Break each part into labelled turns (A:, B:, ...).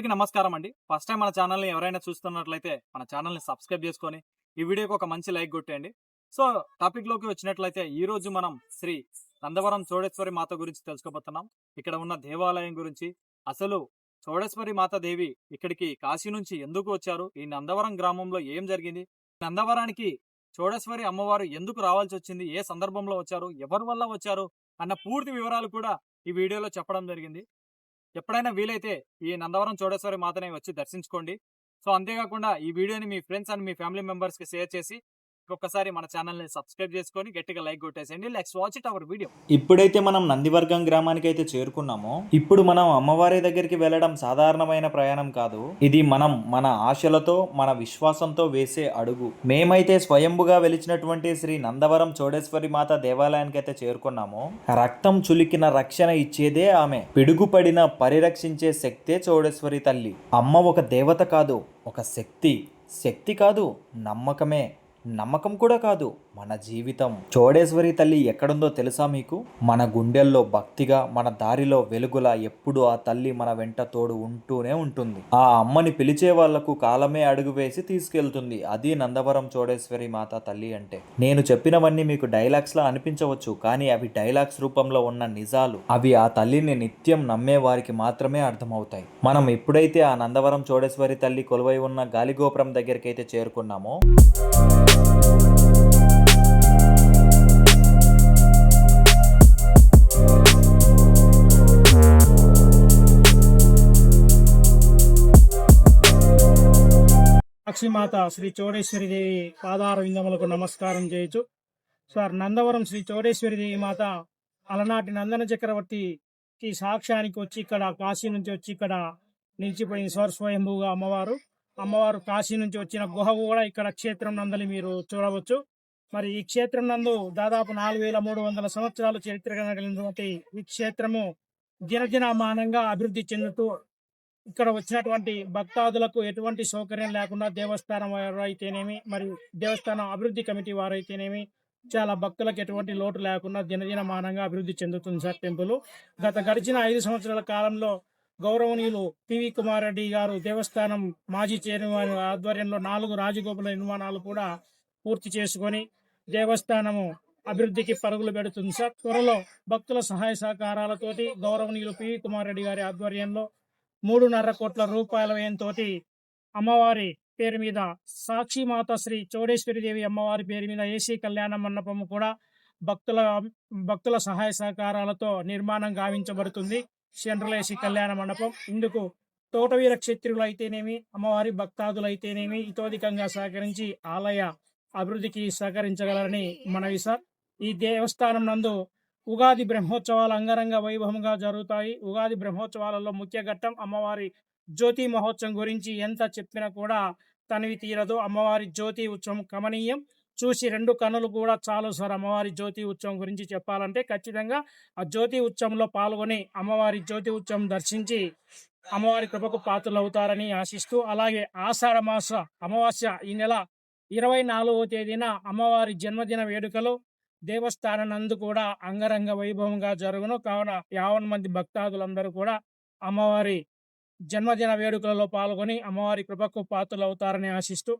A: అందరికీ నమస్కారం అండి. ఫస్ట్ టైం మన ఛానల్ని ఎవరైనా చూస్తున్నట్లయితే మన ఛానల్ని సబ్స్క్రైబ్ చేసుకొని ఈ వీడియోకి ఒక మంచి లైక్ కొట్టేయండి. సో టాపిక్లోకి వచ్చినట్లయితే ఈ రోజు మనం శ్రీ నందవరం చోడేశ్వరి మాత గురించి తెలుసుకోబోతున్నాం. ఇక్కడ ఉన్న దేవాలయం గురించి. అసలు చోడేశ్వరి మాత దేవి ఇక్కడికి కాశీ నుంచి ఎందుకు వచ్చారు? ఈ నందవరం గ్రామంలో ఏం జరిగింది? నందవరానికి చోడేశ్వరి అమ్మవారు ఎందుకు రావాల్సి వచ్చింది? ఏ సందర్భంలో వచ్చారు? ఎవరి వల్ల వచ్చారు? అన్న పూర్తి వివరాలు కూడా ఈ వీడియోలో చెప్పడం జరిగింది. ఎప్పుడైనా వీలైతే ఈ నందవరం చోడేశ్వరి మాతని వచ్చి దర్శించుకోండి. సో అంతేకాకుండా ఈ వీడియోని మీ ఫ్రెండ్స్ అండ్ మీ ఫ్యామిలీ మెంబర్స్కి షేర్ చేసి ఒక్కసారి మన ఛానల్ని సబ్స్క్రైబ్ చేసుకొని గట్టిగా like కొట్టేసేయండి. Let's watch it our video
B: ఇప్పుడైతే మనం నందివర్గం గ్రామానికి అయితే చేరుకున్నామో ఇప్పుడు మనం అమ్మవారి దగ్గరికి వెళ్ళడం సాధారణమైన ప్రయాణం కాదు. ఇది మనం మన ఆశలతో మన విశ్వాసంతో వేసే అడుగు. మేమైతే స్వయంభుగా వెలిచినటువంటి శ్రీ నందవరం చోడేశ్వరి మాత దేవాలయానికి అయితే చేరుకున్నామో రక్తం చులికిన రక్షణ ఇచ్చేదే ఆమె. పిడుగుపడిన పరిరక్షించే శక్తే చోడేశ్వరి తల్లి. అమ్మ ఒక దేవత కాదు ఒక శక్తి. శక్తి కాదు నమ్మకమే. నమ్మకం కూడా కాదు. మన జీవితం చోడేశ్వరి తల్లి ఎక్కడుందో తెలుసా మీకు? మన గుండెల్లో భక్తిగా మన దారిలో వెలుగులా ఎప్పుడు ఆ తల్లి మన వెంట తోడు ఉంటూనే ఉంటుంది. ఆ అమ్మని పిలిచే వాళ్ళకు కాలమే అడుగు వేసి తీసుకెళ్తుంది. అది నందవరం చోడేశ్వరి మాత తల్లి అంటే. నేను చెప్పినవన్నీ మీకు డైలాగ్స్ లా అనిపించవచ్చు కానీ అవి డైలాగ్స్ రూపంలో ఉన్న నిజాలు. అవి ఆ తల్లిని నిత్యం నమ్మే వారికి మాత్రమే అర్థమవుతాయి. మనం ఎప్పుడైతే ఆ నందవరం చోడేశ్వరి తల్లి కొలువై ఉన్న గాలిగోపురం దగ్గరికి చేరుకున్నామో
C: సాక్షిమాత శ్రీ చోడేశ్వరి దేవి పాదార విందములకు నమస్కారం చేయొచ్చు సార్ నందవరం శ్రీ చోడేశ్వరి దేవి మాత అలనాటి నందన చక్రవర్తికి సాక్ష్యానికి వచ్చి ఇక్కడ కాశీ నుంచి వచ్చి ఇక్కడ నిలిచిపోయింది స్వర స్వయంభూగా అమ్మవారు. అమ్మవారు కాశీ నుంచి వచ్చిన గుహ కూడా ఇక్కడ క్షేత్రం నందలి మీరు చూడవచ్చు. మరి ఈ క్షేత్రం నందు దాదాపు నాలుగు వేల మూడు వందల సంవత్సరాలు చరిత్ర కలిగినటువంటి ఈ క్షేత్రము దినదినమానంగా అభివృద్ధి చెందుతూ ఇక్కడ వచ్చినటువంటి భక్తాదులకు ఎటువంటి సౌకర్యం లేకుండా దేవస్థానం వారు అయితేనేమి మరియు దేవస్థానం అభివృద్ధి కమిటీ వారు అయితేనేమి చాలా భక్తులకు ఎటువంటి లోటు లేకుండా దినదినమానంగా అభివృద్ధి చెందుతుంది సార్ టెంపుల్. గత గడిచిన ఐదు సంవత్సరాల కాలంలో గౌరవనీయులు పివి కుమార్ రెడ్డి గారు దేవస్థానం మాజీ చైర్మన్ ఆధ్వర్యంలో నాలుగు రాజగోపుల నిర్మాణాలు కూడా పూర్తి చేసుకొని దేవస్థానము అభివృద్ధికి పరుగులు పెడుతుంది సార్. త్వరలో భక్తుల సహాయ సహకారాలతోటి గౌరవనీయులు పివి కుమార్ రెడ్డి గారి ఆధ్వర్యంలో మూడున్నర కోట్ల రూపాయల వ్యయంతో అమ్మవారి పేరు మీద సాక్షి మాత శ్రీ చౌడేశ్వరిదేవి అమ్మవారి పేరు మీద ఏసీ కళ్యాణ మండపం కూడా భక్తుల భక్తుల సహాయ సహకారాలతో నిర్మాణం గావించబడుతుంది. సెంట్రల్ ఏసీ కళ్యాణ మండపం. ఇందుకు తోటవీర క్షత్రియులు అయితేనేమి అమ్మవారి భక్తాదులు అయితేనేమి ఇతోధికంగా సహకరించి ఆలయ అభివృద్ధికి సహకరించగలరని మనవి సార్. ఈ దేవస్థానం నందు ఉగాది బ్రహ్మోత్సవాలు అంగరంగ వైభవంగా జరుగుతాయి. ఉగాది బ్రహ్మోత్సవాలలో ముఖ్య ఘట్టం అమ్మవారి జ్యోతి మహోత్సవం గురించి ఎంత చెప్పినా కూడా తనివి తీరదు. అమ్మవారి జ్యోతి ఉత్సవం కమనీయం. చూసి రెండు కన్నులు కూడా చాలు సార్ అమ్మవారి జ్యోతి ఉత్సవం గురించి చెప్పాలంటే ఖచ్చితంగా ఆ జ్యోతి ఉత్సవంలో పాల్గొని అమ్మవారి జ్యోతి ఉత్సవం దర్శించి అమ్మవారి కృపకు పాత్రలు అవుతారని ఆశిస్తూ అలాగే ఆషాఢ మాస అమావాస్య ఈ నెల ఇరవై నాలుగవ తేదీన అమ్మవారి జన్మదిన వేడుకలు దేవస్థానం నందు కూడా అంగరంగ వైభవంగా జరుగును. కావున యావన్ మంది భక్తాదులందరూ కూడా అమ్మవారి జన్మదిన వేడుకలలో పాల్గొని అమ్మవారి కృపకు పాత్రలు అవుతారని ఆశిస్తూ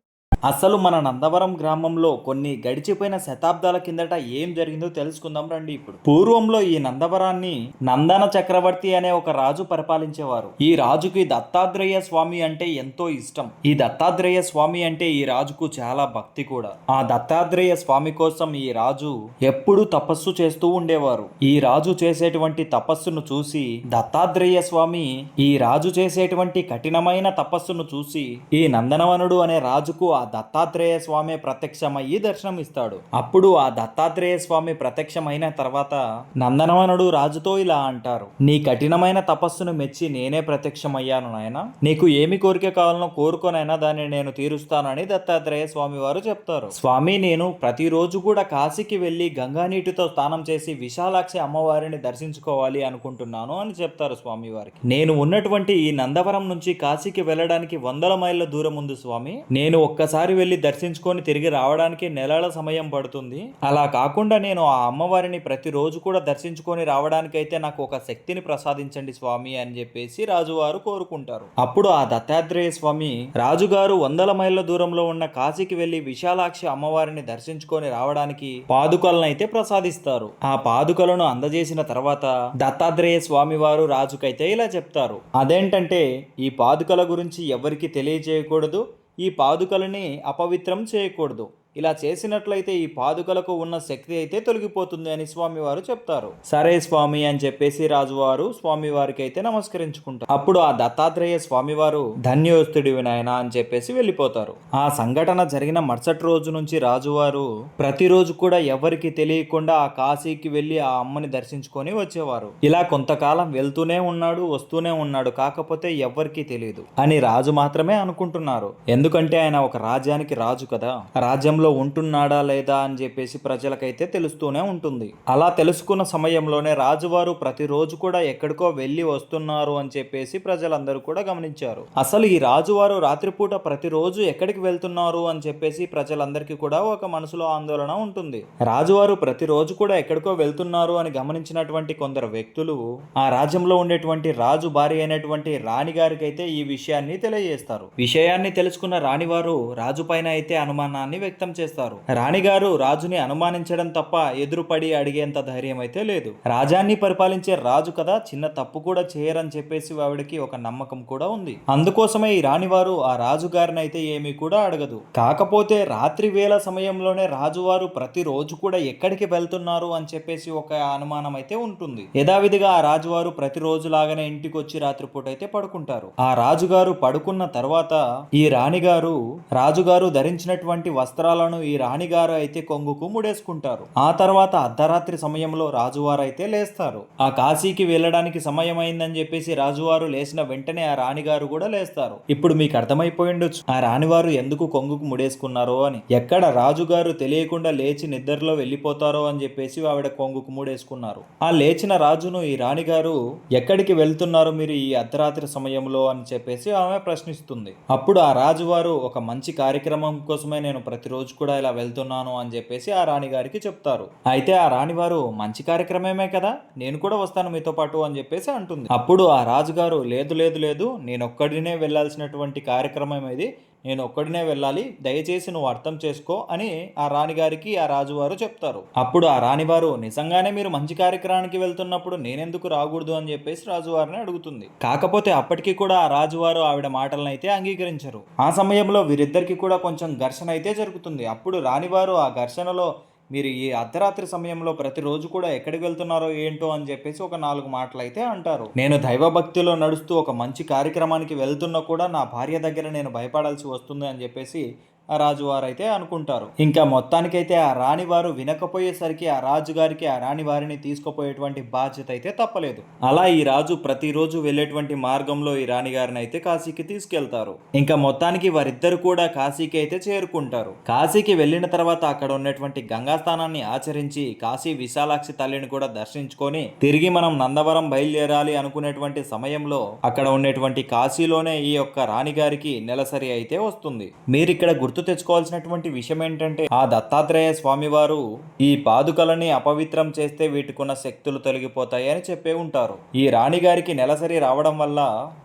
B: అసలు మన నందవరం గ్రామంలో కొన్ని గడిచిపోయిన శతాబ్దాల కిందట ఏం జరిగిందో తెలుసుకుందాం రండి ఇప్పుడు. పూర్వంలో ఈ నందవరాన్ని నందన చక్రవర్తి అనే ఒక రాజు పరిపాలించేవారు. ఈ రాజుకి దత్తాత్రేయ స్వామి అంటే ఎంతో ఇష్టం. ఈ దత్తాత్రేయ స్వామి అంటే ఈ రాజుకు చాలా భక్తి కూడా. ఆ దత్తాత్రేయ స్వామి కోసం ఈ రాజు ఎప్పుడూ తపస్సు చేస్తూ ఉండేవారు. ఈ రాజు చేసేటువంటి తపస్సును చూసి దత్తాత్రేయ స్వామి ఈ రాజు చేసేటువంటి కఠినమైన తపస్సును చూసి ఈ నందనవనుడు అనే రాజుకు ఆ దత్తాత్రేయ స్వామి ప్రత్యక్షమయ్యి దర్శనం ఇస్తాడు. అప్పుడు ఆ దత్తాత్రేయ స్వామి ప్రత్యక్షమైన తర్వాత నందనవనుడు రాజుతో ఇలా అంటారు. నీ కఠినమైన తపస్సును మెచ్చి నేనే ప్రత్యక్షమయ్యాను నాయన. నీకు ఏమి కోరిక కావాలనో కోరుకొనైనా దాన్ని నేను తీరుస్తానని దత్తాత్రేయ స్వామి వారు చెప్తారు. స్వామి నేను ప్రతిరోజు కూడా కాశీకి వెళ్ళి గంగా నీటితో స్నానం చేసి విశాలాక్షి అమ్మవారిని దర్శించుకోవాలి అనుకుంటున్నాను అని చెప్తారు స్వామి వారికి నేను ఉన్నటువంటి ఈ నందవరం నుంచి కాశీకి వెళ్ళడానికి వందల మైళ్ళ దూరం ఉంది స్వామి. నేను ఒక్కసారి ఒక్కసారి వెళ్ళి దర్శించుకొని తిరిగి రావడానికి నెలల సమయం పడుతుంది. అలా కాకుండా నేను ఆ అమ్మవారిని ప్రతిరోజు కూడా దర్శించుకొని రావడానికైతే నాకు ఒక శక్తిని ప్రసాదించండి స్వామి అని చెప్పేసి రాజువారు కోరుకుంటారు. అప్పుడు ఆ దత్తాత్రేయ స్వామి రాజుగారు వందల మైళ్ళ దూరంలో ఉన్న కాశీకి వెళ్ళి విశాలాక్షి అమ్మవారిని దర్శించుకొని రావడానికి పాదుకలను అయితే ప్రసాదిస్తారు. ఆ పాదుకలను అందజేసిన తర్వాత దత్తాత్రేయ స్వామి వారు రాజుకైతే ఇలా చెప్తారు. అదేంటంటే ఈ పాదుకల గురించి ఎవరికి తెలియజేయకూడదు ఈ పాదుకలని అపవిత్రం చేయకూడదు. ఇలా చేసినట్లయితే ఈ పాదుకలకు ఉన్న శక్తి అయితే తొలగిపోతుంది అని స్వామివారు చెప్తారు. సరే స్వామి అని చెప్పేసి రాజువారు స్వామివారికి అయితే నమస్కరించుకుంటారు. అప్పుడు ఆ దత్తాత్రేయ స్వామివారు ధన్యోస్తుడి వినాయన అని చెప్పేసి వెళ్ళిపోతారు. ఆ సంఘటన జరిగిన మరుసటి రోజు నుంచి రాజువారు ప్రతిరోజు కూడా ఎవరికి తెలియకుండా ఆ కాశీకి వెళ్ళి ఆ అమ్మని దర్శించుకొని వచ్చేవారు. ఇలా కొంతకాలం వెళ్తూనే ఉన్నాడు వస్తూనే ఉన్నాడు కాకపోతే ఎవ్వరికీ తెలియదు అని రాజు మాత్రమే అనుకుంటున్నారు. ఎందుకంటే ఆయన ఒక రాజ్యానికి రాజు కదా. రాజ్యం రాజ్యంలో ఉంటున్నాడా లేదా అని చెప్పేసి ప్రజలకైతే తెలుస్తూనే ఉంటుంది. అలా తెలుసుకున్న సమయంలోనే రాజువారు ప్రతిరోజు కూడా ఎక్కడికో వెళ్ళి వస్తున్నారు అని చెప్పేసి ప్రజలందరూ కూడా గమనించారు. అసలు ఈ రాజువారు రాత్రిపూట ప్రతిరోజు ఎక్కడికి వెళ్తున్నారు అని చెప్పేసి ప్రజలందరికీ కూడా ఒక మనసులో ఆందోళన ఉంటుంది. రాజువారు ప్రతిరోజు కూడా ఎక్కడికో వెళ్తున్నారు అని గమనించినటువంటి కొందరు వ్యక్తులు ఆ రాజ్యంలో ఉండేటువంటి రాజు భార్య అయినటువంటి రాణి గారికి అయితే ఈ విషయాన్ని తెలియజేస్తారు. విషయాన్ని తెలుసుకున్న రాణివారు రాజు పైన అయితే అనుమానాన్ని వ్యక్తం చేస్తారు. రాణిగారు రాజుని అనుమానించడం తప్ప ఎదురుపడి అడిగేంత ధైర్యం అయితే లేదు. రాజాన్ని పరిపాలించే రాజు కదా చిన్న తప్పు కూడా చేయరని చెప్పేసి ఆవిడకి ఒక నమ్మకం కూడా ఉంది. అందుకోసమే ఈ రాణివారు ఆ రాజుగారిని అయితే ఏమీ కూడా అడగదు. కాకపోతే రాత్రి వేళ సమయంలోనే రాజువారు ప్రతిరోజు కూడా ఎక్కడికి వెళ్తున్నారు అని చెప్పేసి ఒక అనుమానం అయితే ఉంటుంది. యథావిధిగా ఆ రాజువారు ప్రతిరోజు లాగానే ఇంటికి వచ్చి రాత్రిపూట అయితే పడుకుంటారు. ఆ రాజుగారు పడుకున్న తర్వాత ఈ రాణిగారు రాజుగారు ధరించినటువంటి వస్త్రాలను ఈ రాణిగారు అయితే కొంగుకు ముడేసుకుంటారు ఆ తర్వాత అర్ధరాత్రి సమయంలో రాజువారు అయితే లేస్తారు. ఆ కాశీకి వెళ్ళడానికి సమయం అయిందని చెప్పేసి రాజువారు లేచిన వెంటనే ఆ రాణిగారు కూడా లేస్తారు. ఇప్పుడు మీకు అర్థమైపోయి ఉండొచ్చు. ఆ రాణివారు ఎందుకు కొంగుకు ముడేసుకున్నారో అని. ఎక్కడ రాజుగారు తెలియకుండా లేచి నిద్రలో వెళ్ళిపోతారో అని చెప్పేసి ఆవిడ కొంగుకు ముడేసుకున్నారు ఆ లేచిన రాజును ఈ రాణిగారు ఎక్కడికి వెళ్తున్నారు మీరు ఈ అర్ధరాత్రి సమయంలో అని చెప్పేసి ఆమె ప్రశ్నిస్తుంది. అప్పుడు ఆ రాజువారు ఒక మంచి కార్యక్రమం కోసమే నేను ప్రతిరోజు కూడా ఇలా వెళ్తున్నాను అని చెప్పేసి ఆ రాణి గారికి చెప్తారు. అయితే ఆ రాణివారు మంచి కార్యక్రమమే కదా నేను కూడా వస్తాను మీతో పాటు అని చెప్పేసి అంటుంది. అప్పుడు ఆ రాజుగారు లేదు లేదు లేదు నేను ఒక్కడినే వెళ్ళాల్సినటువంటి కార్యక్రమం ఇది నేను ఒక్కడినే వెళ్ళాలి దయచేసి నువ్వు అర్థం చేసుకో అని ఆ రాణిగారికి ఆ రాజువారు చెప్తారు. అప్పుడు ఆ రాణివారు నిజంగానే మీరు మంచి కార్యక్రమానికి వెళ్తున్నప్పుడు నేనెందుకు రాకూడదు? అని చెప్పేసి రాజువారిని అడుగుతుంది. కాకపోతే అప్పటికి కూడా ఆ రాజువారు ఆవిడ మాటలను అయితే అంగీకరించరు. ఆ సమయంలో వీరిద్దరికి కూడా కొంచెం ఘర్షణ అయితే జరుగుతుంది. అప్పుడు రాణివారు ఆ ఘర్షణలో మీరు ఈ అర్ధరాత్రి సమయంలో ప్రతిరోజు కూడా ఎక్కడికి వెళ్తున్నారో ఏంటో అని చెప్పేసి ఒక నాలుగు మాటలు అయితే అంటారు. నేను దైవభక్తిలో నడుస్తూ ఒక మంచి కార్యక్రమానికి వెళ్తున్నా కూడా నా భార్య దగ్గర నేను భయపడాల్సి వస్తుంది అని చెప్పేసి ఆ రాజువారు అనుకుంటారు. ఇంకా మొత్తానికైతే ఆ రాణివారు వినకపోయేసరికి ఆ రాజుగారికి ఆ రాణివారిని తీసుకుపోయేటువంటి బాధ్యత అయితే తప్పలేదు. అలా ఈ రాజు ప్రతిరోజు వెళ్ళేటువంటి మార్గంలో ఈ రాణిగారిని అయితే కాశీకి తీసుకెళ్తారు. ఇంకా మొత్తానికి వారిద్దరు కూడా కాశీకి అయితే చేరుకుంటారు. కాశీకి వెళ్ళిన తర్వాత అక్కడ ఉన్నటువంటి గంగా స్థానాన్ని ఆచరించి కాశీ విశాలాక్షి తల్లిని కూడా దర్శించుకొని తిరిగి మనం నందవరం బయలుదేరాలి అనుకునేటువంటి సమయంలో అక్కడ ఉండేటువంటి కాశీలోనే ఈ యొక్క రాణిగారికి నెలసరి అయితే వస్తుంది. మీరు ఇక్కడ గుర్తు గుర్తు తెచ్చుకోవాల్సినటువంటి విషయం ఏంటంటే ఆ దత్తాత్రేయ స్వామివారు ఈ పాదుకలని అపవిత్రం చేస్తే వీటికున్న శక్తులు తొలగిపోతాయి అని చెప్పే ఉంటారు. ఈ రాణిగారికి నెలసరి రావడం వల్ల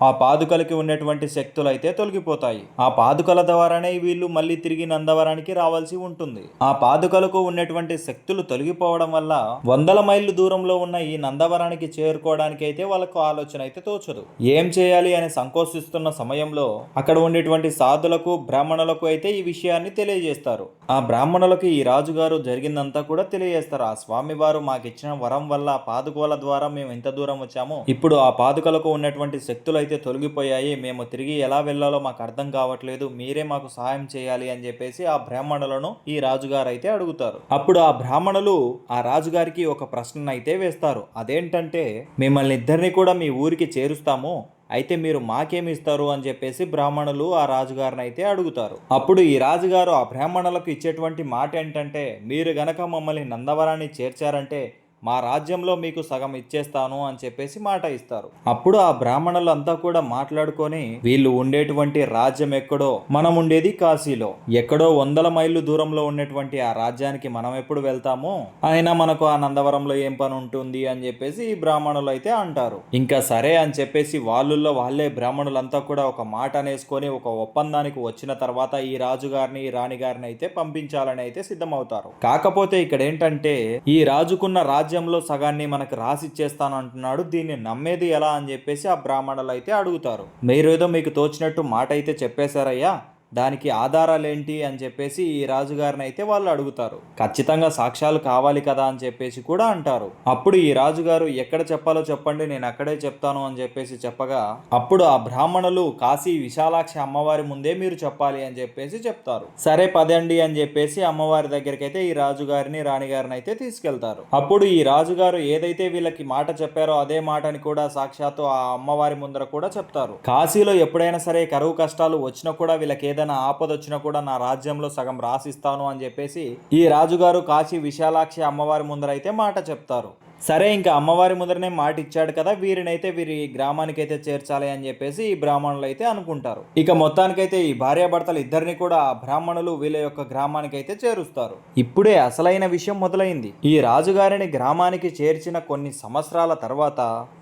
B: ఆ పాదుకలకి ఉన్నటువంటి శక్తులు అయితే తొలగిపోతాయి. ఆ పాదుకల ద్వారానే వీళ్ళు మళ్ళీ తిరిగి నందవరానికి రావాల్సి ఉంటుంది. ఆ పాదుకలకు ఉన్నటువంటి శక్తులు తొలగిపోవడం వల్ల వందల మైళ్ళు దూరంలో ఉన్న ఈ నందవరానికి చేరుకోవడానికి అయితే వాళ్ళకు ఆలోచన అయితే తోచదు. ఏం చేయాలి అని సంకోచిస్తున్న సమయంలో అక్కడ ఉండేటువంటి సాధులకు బ్రాహ్మణులకు అయితే ఈ విషయాన్ని తెలియజేస్తారు. ఆ బ్రాహ్మణులకు ఈ రాజుగారు జరిగిందంతా కూడా తెలియజేస్తారు. ఆ స్వామివారు మాకు ఇచ్చిన వరం వల్ల పాదుకల ద్వారా మేము ఎంత దూరం వచ్చామో ఇప్పుడు ఆ పాదుకలకు ఉన్నటువంటి శక్తులు అయితే తొలగిపోయాయి. మేము తిరిగి ఎలా వెళ్ళాలో మాకు అర్థం కావట్లేదు. మీరే మాకు సహాయం చేయాలి అని చెప్పేసి ఆ బ్రాహ్మణులను ఈ రాజుగారు అయితే అడుగుతారు. అప్పుడు ఆ బ్రాహ్మణులు ఆ రాజుగారికి ఒక ప్రశ్న అయితే వేస్తారు. అదేంటంటే మిమ్మల్ని ఇద్దరిని కూడా మీ ఊరికి చేరుస్తాము. అయితే మీరు మాకేమి ఇస్తారు అని చెప్పేసి బ్రాహ్మణులు ఆ రాజుగారిని అయితే అడుగుతారు. అప్పుడు ఈ రాజుగారు ఆ బ్రాహ్మణులకు ఇచ్చేటువంటి మాట ఏంటంటే మీరు గనక మమ్మల్ని నందవరాన్ని చేర్చారంటే మా రాజ్యంలో మీకు సగం ఇచ్చేస్తాను అని చెప్పేసి మాట ఇస్తారు. అప్పుడు ఆ బ్రాహ్మణులు అంతా కూడా మాట్లాడుకొని వీళ్ళు ఉండేటువంటి రాజ్యం ఎక్కడో? మనం ఉండేది కాశీలో. ఎక్కడో వందల మైళ్ళు దూరంలో ఉన్నటువంటి ఆ రాజ్యానికి మనం ఎప్పుడు వెళ్తాము? అయినా మనకు ఆ నందవరంలో ఏం పని ఉంటుంది అని చెప్పేసి ఈ బ్రాహ్మణులు అయితే అంటారు. ఇంకా సరే అని చెప్పేసి వాళ్ళల్లో వాళ్ళే బ్రాహ్మణులంతా కూడా ఒక మాట అనేసుకొని ఒక ఒప్పందానికి వచ్చిన తర్వాత ఈ రాజుగారిని ఈ రాణిగారిని అయితే పంపించాలని అయితే సిద్ధమవుతారు. కాకపోతే ఇక్కడ ఏంటంటే ఈ రాజుకున్న రాజ్యం రాజ్యంలో సగాన్ని మనకు రాసిచ్చేస్తాను అంటున్నాడు. దీన్ని నమ్మేది ఎలా అని చెప్పేసి ఆ బ్రాహ్మణులు అయితే అడుగుతారు మీరేదో మీకు తోచినట్టు మాట అయితే చెప్పేశారయ్యా. దానికి ఆధారాలు ఏంటి అని చెప్పేసి ఈ రాజుగారిని అయితే వాళ్ళు అడుగుతారు. ఖచ్చితంగా సాక్ష్యాలు కావాలి కదా అని చెప్పేసి కూడా అంటారు. అప్పుడు ఈ రాజుగారు ఎక్కడ చెప్పాలో చెప్పండి నేను అక్కడే చెప్తాను అని చెప్పేసి చెప్పగా అప్పుడు ఆ బ్రాహ్మణులు కాశీ విశాలాక్షి అమ్మవారి ముందే మీరు చెప్పాలి అని చెప్పేసి చెప్తారు. సరే పదండి అని చెప్పేసి అమ్మవారి దగ్గరికి అయితే ఈ రాజుగారిని రాణిగారిని అయితే తీసుకెళ్తారు. అప్పుడు ఈ రాజుగారు ఏదైతే వీళ్ళకి మాట చెప్పారో అదే మాటని కూడా సాక్షాత్తు ఆ అమ్మవారి ముందర కూడా చెప్తారు. కాశీలో ఎప్పుడైనా సరే కరువు కష్టాలు వచ్చినా కూడా వీళ్ళకి ఏదైనా ఆపద వచ్చినా కూడా నా రాజ్యంలో సగం రాసిస్తాను అని చెప్పేసి ఈ రాజుగారు కాశీ విశాలాక్షి అమ్మవారి ముందర అయితే మాట చెప్తారు. సరే ఇంకా అమ్మవారి ముందరనే మాట ఇచ్చాడు కదా వీరినైతే వీరి గ్రామానికైతే చేర్చాలి అని చెప్పేసి ఈ బ్రాహ్మణులు అయితే అనుకుంటారు. ఇక మొత్తానికైతే ఈ భార్యాభర్తలు ఇద్దరిని కూడా ఆ బ్రాహ్మణులు వీళ్ళ యొక్క గ్రామానికి అయితే చేరుస్తారు. ఇప్పుడే అసలైన విషయం మొదలైంది. ఈ రాజుగారిని గ్రామానికి చేర్చిన కొన్ని సంవత్సరాల తర్వాత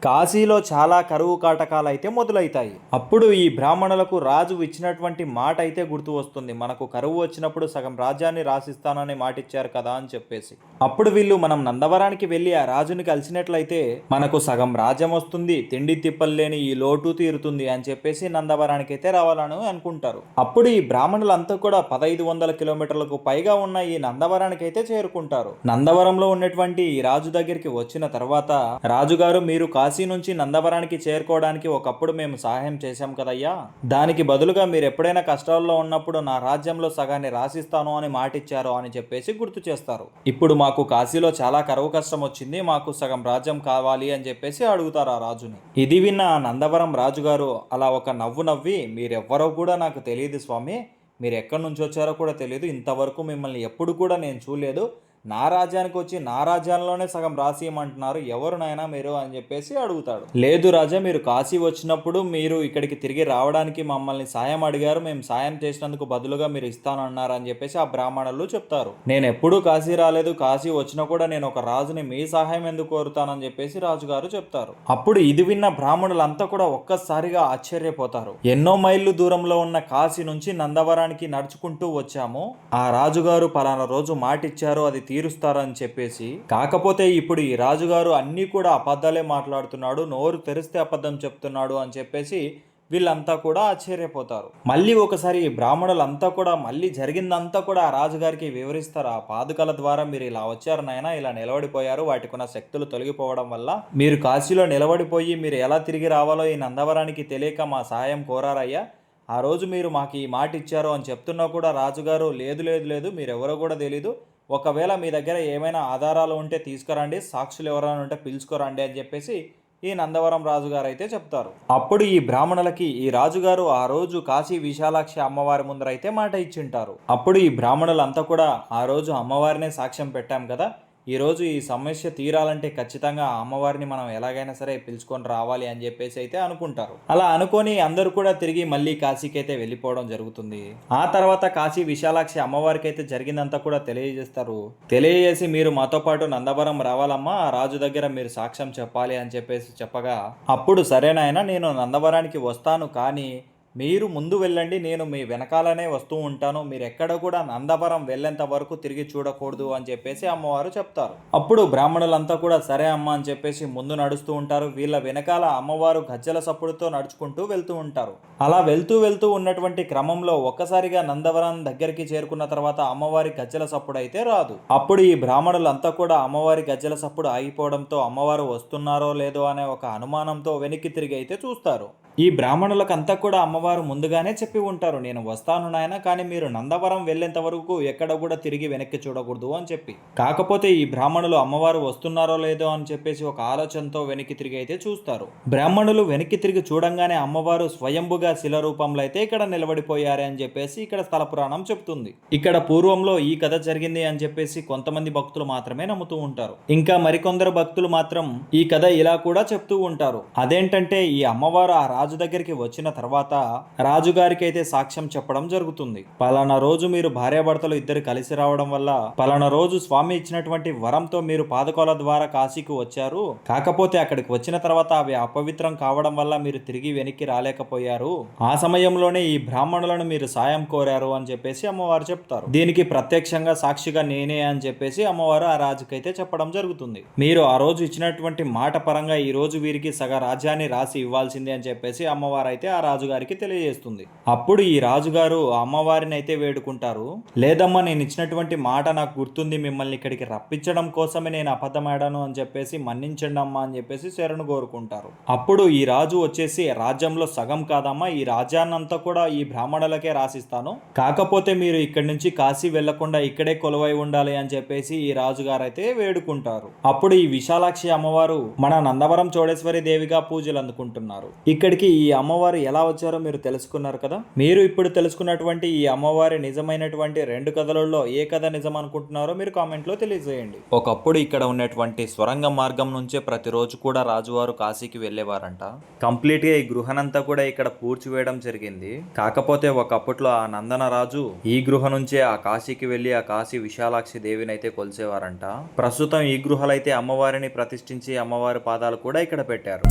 B: కాశీలో చాలా కరువు కాటకాలు అయితే మొదలవుతాయి అప్పుడు ఈ బ్రాహ్మణులకు రాజు ఇచ్చినటువంటి మాట అయితే గుర్తు వస్తుంది. మనకు కరువు వచ్చినప్పుడు సగం రాజ్యాన్ని రాసిస్తానని మాట ఇచ్చారు కదా అని చెప్పేసి. అప్పుడు వీళ్ళు మనం నందవరానికి వెళ్ళి ఆ రాజు రాజుని కలిసినట్లయితే మనకు సగం రాజ్యం వస్తుంది తిండి తిప్పలు లేని ఈ లోటు తీరుతుంది అని చెప్పేసి నందవరానికి అయితే రావాలని అనుకుంటారు. అప్పుడు ఈ బ్రాహ్మణులంతా కూడా పదహైదు వందల కిలోమీటర్లకు పైగా ఉన్న ఈ నందవరానికి అయితే చేరుకుంటారు. నందవరంలో ఉన్నటువంటి ఈ రాజు దగ్గరికి వచ్చిన తర్వాత రాజుగారు మీరు కాశీ నుంచి నందవరానికి చేరుకోవడానికి ఒకప్పుడు మేము సహాయం చేశాం కదయ్యా. దానికి బదులుగా మీరు ఎప్పుడైనా కష్టాల్లో ఉన్నప్పుడు నా రాజ్యంలో సగాన్ని రాసిస్తాను అని మాటిచ్చారు అని చెప్పేసి గుర్తు చేస్తారు. ఇప్పుడు మాకు కాశీలో చాలా కరువు కష్టం వచ్చింది మాకు సగం రాజ్యం కావాలి అని చెప్పేసి అడుగుతారు ఆ రాజుని. ఇది విన్న నందవరం రాజుగారు అలా ఒక నవ్వు నవ్వి మీరెవ్వరో కూడా నాకు తెలియదు స్వామి. మీరు ఎక్కడి నుంచి వచ్చారో కూడా తెలియదు. ఇంతవరకు మిమ్మల్ని ఎప్పుడు కూడా నేను చూడలేదు. నా రాజ్యానికి వచ్చి నా రాజ్యంలోనే సగం రాసియమంటున్నారు ఎవరు నాయనా మీరు అని చెప్పేసి అడుగుతాడు. లేదు రాజా మీరు కాశీ వచ్చినప్పుడు మీరు ఇక్కడికి తిరిగి రావడానికి మమ్మల్ని సాయం అడిగారు. మేము సాయం చేసినందుకు బదులుగా మీరు ఇస్తానన్నారు అని చెప్పేసి ఆ బ్రాహ్మణులు చెప్తారు. నేను ఎప్పుడూ కాశీ రాలేదు. కాశీ వచ్చినా కూడా నేను ఒక రాజుని మీ సహాయం ఎందుకు కోరుతానని చెప్పేసి రాజుగారు చెప్తారు. అప్పుడు ఇది విన్న బ్రాహ్మణులంతా కూడా ఒక్కసారిగా ఆశ్చర్యపోతారు. ఎన్నో మైళ్ళు దూరంలో ఉన్న కాశీ నుంచి నందవరానికి నడుచుకుంటూ వచ్చాము. ఆ రాజుగారు పలానా రోజు మాటిచ్చారు. అది తీరుస్తారని చెప్పేసి. కాకపోతే ఇప్పుడు ఈ రాజుగారు అన్నీ కూడా అబద్ధాలే మాట్లాడుతున్నాడు నోరు తెరిస్తే అబద్ధం చెప్తున్నాడు అని చెప్పేసి వీళ్ళంతా కూడా ఆశ్చర్యపోతారు. మళ్ళీ ఒకసారి బ్రాహ్మణులంతా కూడా మళ్ళీ జరిగిందంతా కూడా ఆ రాజుగారికి వివరిస్తారు. ఆ పాదుకల ద్వారా మీరు ఇలా వచ్చారు నాయన ఇలా నిలబడిపోయారు వాటికి ఉన్న శక్తులు తొలగిపోవడం వల్ల మీరు కాశీలో నిలబడిపోయి మీరు ఎలా తిరిగి రావాలో ఈ నందవరానికి తెలియక మా సహాయం కోరారయ్యా. ఆ రోజు మీరు మాకు ఈ మాట ఇచ్చారు అని చెప్తున్నా కూడా రాజుగారు లేదు లేదు లేదు మీరు ఎవరో కూడా తెలీదు. ఒకవేళ మీ దగ్గర ఏమైనా ఆధారాలు ఉంటే తీసుకురండి సాక్షులు ఎవరైనా ఉంటే పిలుచుకోరండి అని చెప్పేసి ఈ నందవరం రాజుగారు అయితే చెప్తారు. అప్పుడు ఈ బ్రాహ్మణులకి ఈ రాజుగారు ఆ రోజు కాశీ విశాలాక్షి అమ్మవారి ముందర అయితే మాట ఇచ్చింటారు. అప్పుడు ఈ బ్రాహ్మణులంతా కూడా ఆ రోజు అమ్మవారినే సాక్ష్యం పెట్టాం కదా ఈ రోజు ఈ సమస్య తీరాలంటే ఖచ్చితంగా అమ్మవారిని మనం ఎలాగైనా సరే పిలుచుకొని రావాలి అని చెప్పేసి అయితే అనుకుంటారు. అలా అనుకొని అందరూ కూడా తిరిగి మళ్ళీ కాశీకి అయితే వెళ్ళిపోవడం జరుగుతుంది. ఆ తర్వాత కాశీ విశాలాక్షి అమ్మవారికి అయితే జరిగిందంతా కూడా తెలియజేస్తారు. తెలియజేసి మీరు మాతో పాటు నందవరం రావాలమ్మా రాజు దగ్గర మీరు సాక్ష్యం చెప్పాలి అని చెప్పేసి చెప్పగా అప్పుడు సరేనాయన నేను నందవరానికి వస్తాను కానీ మీరు ముందు వెళ్ళండి నేను మీ వెనకాలనే వస్తూ ఉంటాను మీరు ఎక్కడ కూడా నందవరం వెళ్ళేంత వరకు తిరిగి చూడకూడదు అని చెప్పేసి అమ్మవారు చెప్తారు. అప్పుడు బ్రాహ్మణులంతా కూడా సరే అమ్మ అని చెప్పేసి ముందు నడుస్తూ ఉంటారు. వీళ్ళ వెనకాల అమ్మవారు గజ్జల సప్పుడుతో నడుచుకుంటూ వెళ్తూ ఉంటారు. అలా వెళ్తూ వెళ్తూ ఉన్నటువంటి క్రమంలో ఒక్కసారిగా నందవరం దగ్గరికి చేరుకున్న తర్వాత అమ్మవారి గజ్జల సప్పుడు అయితే రాదు. అప్పుడు ఈ బ్రాహ్మణులంతా కూడా అమ్మవారి గజ్జల సప్పుడు ఆగిపోవడంతో అమ్మవారు వస్తున్నారో లేదో అనే ఒక అనుమానంతో వెనక్కి తిరిగి అయితే చూస్తారు. ఈ బ్రాహ్మణులకంతా కూడా అమ్మవారు ముందుగానే చెప్పి ఉంటారు నేను వస్తాను నాయన కానీ మీరు నందవరం వెళ్ళేంత వరకు ఎక్కడ కూడా తిరిగి వెనక్కి చూడకూడదు అని చెప్పి. కాకపోతే ఈ బ్రాహ్మణులు అమ్మవారు వస్తున్నారో లేదో అని చెప్పేసి ఒక ఆలోచనతో వెనక్కి తిరిగి అయితే చూస్తారు. బ్రాహ్మణులు వెనక్కి తిరిగి చూడంగానే అమ్మవారు స్వయంభుగా శిల రూపంలో అయితే ఇక్కడ నిలబడిపోయారే అని చెప్పేసి ఇక్కడ స్థల పురాణం చెప్తుంది. ఇక్కడ పూర్వంలో ఈ కథ జరిగింది అని చెప్పేసి కొంతమంది భక్తులు మాత్రమే నమ్ముతూ ఉంటారు. ఇంకా మరికొందరు భక్తులు మాత్రం ఈ కథ ఇలా కూడా చెప్తూ ఉంటారు. అదేంటంటే ఈ అమ్మవారు ఆ రాజు దగ్గరికి వచ్చిన తర్వాత రాజుగారికి అయితే సాక్ష్యం చెప్పడం జరుగుతుంది. పలానా రోజు మీరు భార్యాభర్తలు ఇద్దరు కలిసి రావడం వల్ల పలానా రోజు స్వామి ఇచ్చినటువంటి వరంతో మీరు పాదకోల ద్వారా కాశీకి వచ్చారు. కాకపోతే అక్కడికి వచ్చిన తర్వాత అవి అపవిత్రం కావడం వల్ల మీరు తిరిగి వెనక్కి రాలేకపోయారు. ఆ సమయంలోనే ఈ బ్రాహ్మణులను మీరు సాయం కోరారు అని చెప్పేసి అమ్మవారు చెప్తారు. దీనికి ప్రత్యక్షంగా సాక్షిగా నేనే అని చెప్పేసి అమ్మవారు ఆ రాజుకైతే చెప్పడం జరుగుతుంది. మీరు ఆ రోజు ఇచ్చినటువంటి మాట పరంగా ఈ రోజు వీరికి సగ రాజ్యాన్ని రాసి ఇవ్వాల్సిందే అని చెప్పేసి అమ్మవారు అయితే ఆ రాజుగారికి తెలియజేస్తుంది. అప్పుడు ఈ రాజుగారు అమ్మవారిని అయితే వేడుకుంటారు. లేదమ్మా నేను ఇచ్చినటువంటి మాట నాకు గుర్తుంది మిమ్మల్ని ఇక్కడికి రప్పించడం కోసమే నేను అబద్ధమాడాను అని చెప్పేసి మన్నించండి అమ్మా అని చెప్పేసి శరణు కోరుకుంటారు. అప్పుడు ఈ రాజు వచ్చేసి రాజ్యంలో సగం కాదమ్మా ఈ రాజ్యాన్నంతా కూడా ఈ బ్రాహ్మణులకే రాసిస్తాను. కాకపోతే మీరు ఇక్కడి నుంచి కాశీ వెళ్ళకుండా ఇక్కడే కొలువై ఉండాలి అని చెప్పేసి ఈ రాజుగారు అయితే వేడుకుంటారు. అప్పుడు ఈ విశాలాక్షి అమ్మవారు మన నందవరం చోడేశ్వరి దేవిగా పూజలు అందుకుంటున్నారు ఇక్కడికి ఈ అమ్మవారు ఎలా వచ్చారో మీరు తెలుసుకున్నారు కదా? మీరు ఇప్పుడు తెలుసుకున్నటువంటి ఈ అమ్మవారి నిజమైనటువంటి రెండు కథలలో ఏ కథ నిజం అనుకుంటున్నారో మీరు కామెంట్లో తెలియజేయండి. ఒకప్పుడు ఇక్కడ ఉన్నటువంటి స్వరంగ మార్గం నుంచే ప్రతిరోజు కూడా రాజువారు కాశీకి వెళ్ళేవారంట. కంప్లీట్గా ఈ గృహనంతా కూడా ఇక్కడ పూడ్చివేయడం జరిగింది. కాకపోతే ఒకప్పట్లో ఆ నందన రాజు ఈ గృహ నుంచే ఆ కాశీకి వెళ్ళి ఆ కాశీ విశాలాక్షి దేవిని అయితే కొలిసేవారంట ప్రస్తుతం ఈ గృహలైతే అమ్మవారిని ప్రతిష్ఠించి అమ్మవారి పాదాలు కూడా ఇక్కడ పెట్టారు.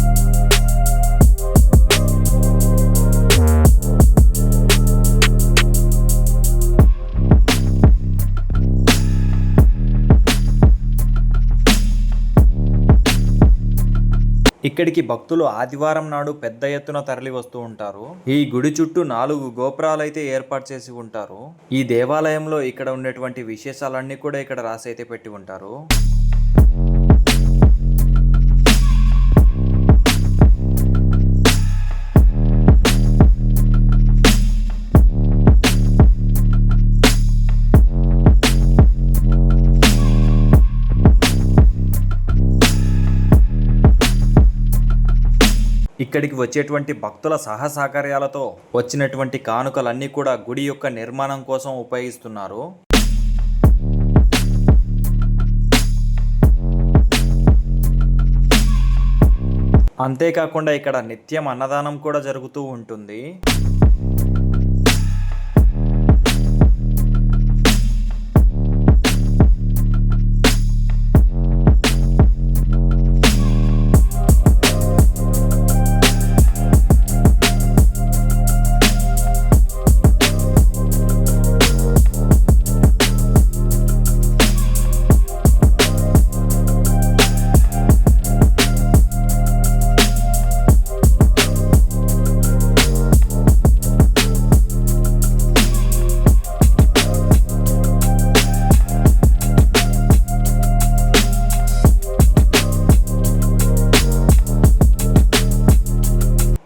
B: ఇక్కడికి భక్తులు ఆదివారం నాడు పెద్ద ఎత్తున తరలి వస్తూ ఉంటారు. ఈ గుడి చుట్టూ నాలుగు గోపురాలు అయితే ఏర్పాటు చేసి ఉంటారు. ఈ దేవాలయంలో ఇక్కడ ఉండేటువంటి విశేషాలన్నీ కూడా ఇక్కడ రాసి అయితే పెట్టి ఉంటారు. ఇక్కడికి వచ్చేటువంటి భక్తుల సహసహకార్యాలతో వచ్చినటువంటి కానుకలన్నీ కూడా గుడి యొక్క నిర్మాణం కోసం ఉపయోగిస్తున్నారు. అంతేకాకుండా ఇక్కడ నిత్యం అన్నదానం కూడా జరుగుతూ ఉంటుంది.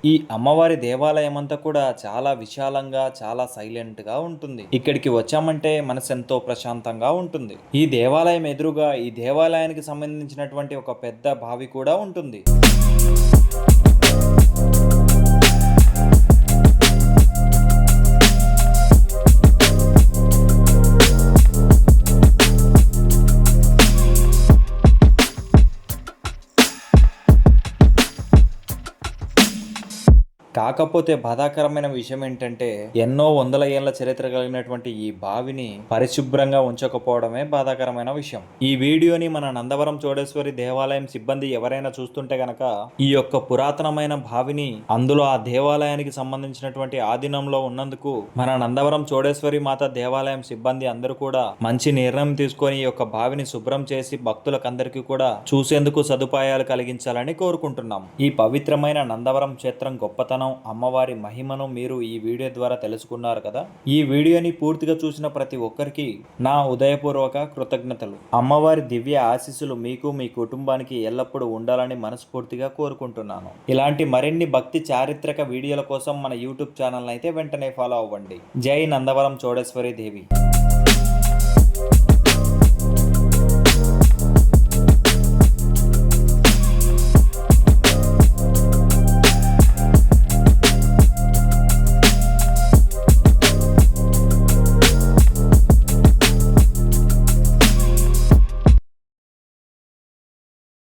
B: ఈ అమ్మవారి దేవాలయం అంతా కూడా చాలా విశాలంగా చాలా సైలెంట్గా ఉంటుంది. ఇక్కడికి వచ్చామంటే మనసు ఎంతో ప్రశాంతంగా ఉంటుంది. ఈ దేవాలయం ఎదురుగా ఈ దేవాలయానికి సంబంధించినటువంటి ఒక పెద్ద బావి కూడా ఉంటుంది. కాకపోతే బాధాకరమైన విషయం ఏంటంటే ఎన్నో వందల ఏళ్ళ చరిత్ర కలిగినటువంటి ఈ బావిని పరిశుభ్రంగా ఉంచకపోవడమే బాధాకరమైన విషయం. ఈ వీడియోని మన నందవరం చోడేశ్వరి దేవాలయం సిబ్బంది ఎవరైనా చూస్తుంటే గనక ఈ యొక్క పురాతనమైన బావిని అందులో ఆ దేవాలయానికి సంబంధించినటువంటి ఆధీనంలో ఉన్నందుకు మన నందవరం చోడేశ్వరి మాత దేవాలయం సిబ్బంది అందరూ కూడా మంచి నిర్ణయం తీసుకొని ఈ యొక్క బావిని శుభ్రం చేసి భక్తులకందరికీ కూడా చూసేందుకు సదుపాయాలు కలిగించాలని కోరుకుంటున్నాం. ఈ పవిత్రమైన నందవరం క్షేత్రం గొప్పతనం అమ్మవారి మహిమను మీరు ఈ వీడియో ద్వారా తెలుసుకున్నారు కదా? ఈ వీడియోని పూర్తిగా చూసిన ప్రతి ఒక్కరికి నా ఉదయపూర్వక కృతజ్ఞతలు. అమ్మవారి దివ్య ఆశీస్సులు మీకు మీ కుటుంబానికి ఎల్లప్పుడూ ఉండాలని మనస్ఫూర్తిగా కోరుకుంటున్నాను. ఇలాంటి మరిన్ని భక్తి చారిత్రక వీడియోల కోసం మన యూట్యూబ్ ఛానల్ అయితే వెంటనే ఫాలో అవ్వండి. జై నందవరం చోడేశ్వరి దేవి.